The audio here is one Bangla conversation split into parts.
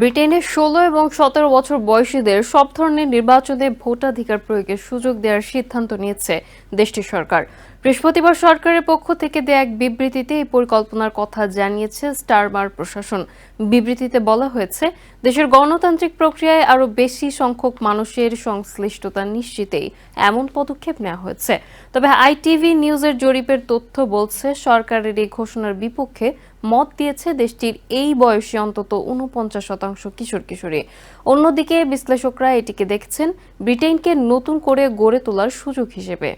ব্রিটেনের ষোলো এবং সতেরো বছর বয়সীদের সব ধরনের নির্বাচনে ভোটাধিকার প্রয়োগের সুযোগ দেওয়ার সিদ্ধান্ত নিয়েছে দেশটির সরকার। বৃহস্পতিবার সরকারের পক্ষ থেকে দেয়া এক বিবৃতিতে এই পরিকল্পনার কথা জানিয়েছে স্টারমার প্রশাসন। বিবৃতিতে বলা হয়েছে, দেশের গণতান্ত্রিক প্রক্রিয়ায় আরও বেশি সংখ্যক মানুষের সংশ্লিষ্টতা নিশ্চিতেই এমন পদক্ষেপ নেওয়া হয়েছে। তবে আইটিভি নিউজের জরিপের তথ্য বলছে, সরকারের এই ঘোষণার বিপক্ষে মত দিয়েছে দেশটির এই বয়সী অন্তত উনপঞ্চাশ শতাংশ কিশোর কিশোরী। অন্যদিকে বিশ্লেষকরা এটিকে দেখছেন ব্রিটেনকে নতুন করে গড়ে তোলার সুযোগ হিসেবে।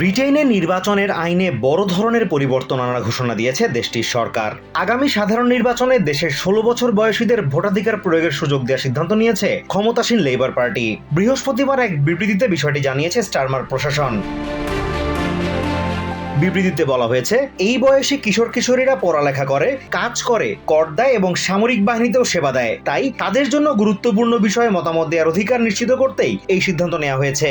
ব্রিটেনের নির্বাচনের আইনে বড় ধরনের পরিবর্তন আনার ঘোষণা দিয়েছে দেশটির সরকার। আগামী সাধারণ নির্বাচনে দেশের ষোলো বছর বয়সীদের ভোটাধিকার প্রয়োগের সুযোগ দেওয়ার সিদ্ধান্ত নিয়েছে ক্ষমতাসীন লেবার পার্টি। বৃহস্পতিবার এক বিবৃতিতে বিষয়টি জানিয়েছে স্টারমার প্রশাসন। বিবৃতিতে বলা হয়েছে, এই বয়সে কিশোর কিশোরীরা পড়ালেখা করে, কাজ করে, কর দেয় এবং সামরিক বাহিনীতেও সেবা দেয়। তাই তাদের জন্য গুরুত্বপূর্ণ বিষয়ে মতামত দেওয়ার অধিকার নিশ্চিত করতেই এই সিদ্ধান্ত নেওয়া হয়েছে।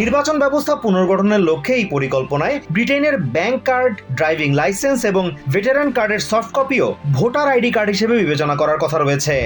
নির্বাচন ব্যবস্থা পুনর্গঠনের লক্ষ্যে এই পরিকল্পনায় ব্রিটেনের ব্যাংক কার্ড, ড্রাইভিং লাইসেন্স এবং ভেটারান কার্ডের সফট কপিও ভোটার আইডি কার্ড হিসেবে বিবেচনা করার কথা রয়েছে।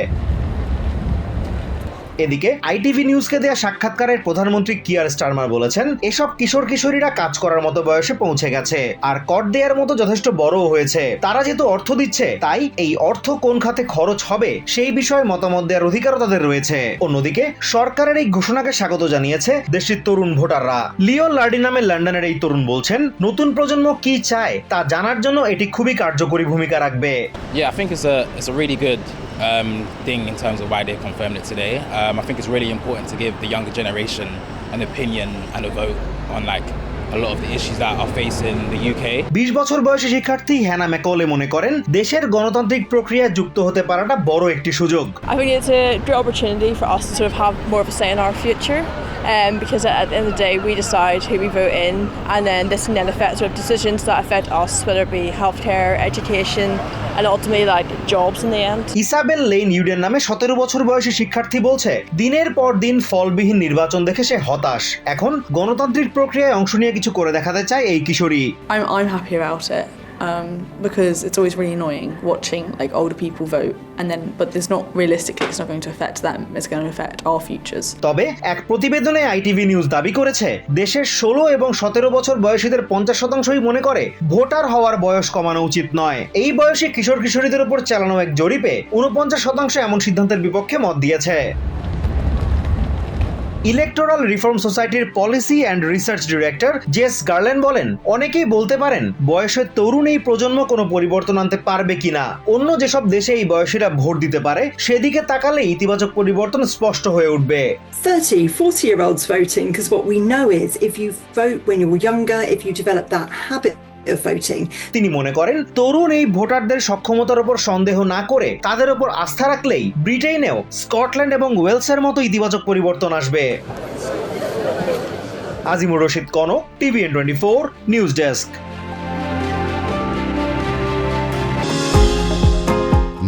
এদিকে আইটিভি নিউজকে দেয়া সাক্ষাৎকারের প্রধানমন্ত্রী কিয়ার স্টারমার বলেছেন, এসব কিশোর কিশোরীরা কাজ করার মতো বয়সে পৌঁছে গেছে, আর কর দেওয়ার মতো যথেষ্ট বড়ও হয়েছে। তারা যেহেতু অর্থ দিচ্ছে, তাই এই অর্থ কোন খাতে খরচ হবে, সেই বিষয়ে মতামত দেওয়ার অধিকারও তাদের রয়েছে। অন্যদিকে, সরকারের এই ঘোষণাকে স্বাগত জানিয়েছে দেশটির তরুণ ভোটাররা। লিওন লার্ডি নামে লন্ডনের এই তরুণ বলছেন, নতুন প্রজন্ম কি চায়, তা জানার জন্য এটি খুবই কার্যকরী ভূমিকা রাখবে। Um, thing in terms of why they confirmed it today. Um, I think it's really important to give the younger generation an opinion and a vote on like a lot of the issues that are facing the UK. বিশ বছর বয়সী শিক্ষার্থী হ্যানা ম্যাকলে মনে করেন দেশের গণতান্ত্রিক প্রক্রিয়ায় যুক্ত হতে পারাটা বড় একটি সুযোগ I think it's a great opportunity for us to sort of have more of a say in our future. Um, because at the end of the day, we decide who we vote in, and then this can then affect sort of decisions that affect us, whether it be healthcare, education, and ultimately like jobs in the end. Isabel Lane ইউডেন নামে সতেরো বছর বয়সী শিক্ষার্থী বলছে দিনের পর দিন ফলবিহীন নির্বাচন দেখে সে হতাশ এখন গণতান্ত্রিক প্রক্রিয়ায় অংশ নিয়ে কিছু করে দেখাতে চায় এই কিশোরী I'm I'm happy about it um, because it's always really annoying watching like older people vote and then but there's not realistically it's not going to affect them it's going to affect our futures তবে এক প্রতিবেদনে আইটিভি নিউজ দাবি করেছে দেশের ষোলো এবং সতেরো বছর বয়সীদের পঞ্চাশ শতাংশই মনে করে ভোটার হওয়ার বয়স কমানো উচিত নয় এই বয়সে কিশোর কিশোরীদের উপর চালানো এক জরিপে উনপঞ্চাশ শতাংশ এমন সিদ্ধান্তের বিপক্ষে মত দিয়েছে ইলেকটোরাল রিফর্ম সোসাইটির policy and research director Jess Garland বলেন অনেকেই বলতে পারেন বয়সের তরুণ এই প্রজন্ম কোনো পরিবর্তন আনতে পারবে কিনা। অন্য যেসব দেশে এই বয়সীরা ভোট দিতে পারে সেদিকে তাকালে ইতিবাচক পরিবর্তন স্পষ্ট হয়ে উঠবে। 30, 40 year olds voting because what we know is if you vote when you're younger, if you develop that habit voting, তিনি মনে করেন তরুণ এই ভোটারদের সক্ষমতার উপর সন্দেহ না করে তাদের উপর আস্থা রাখলেই ব্রিটেনেও স্কটল্যান্ড এবং ওয়েলসের মতো ইতিবাচক পরিবর্তন আসবে। Azimur Rashid Konok TVN twenty four news desk.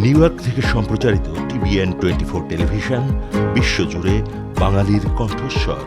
New York থেকে সম্প্রচারিত টিভিএন টোয়েন্টি ফোর টেলিভিশন বিশ্বজুড়ে বাঙালির কণ্ঠস্বর।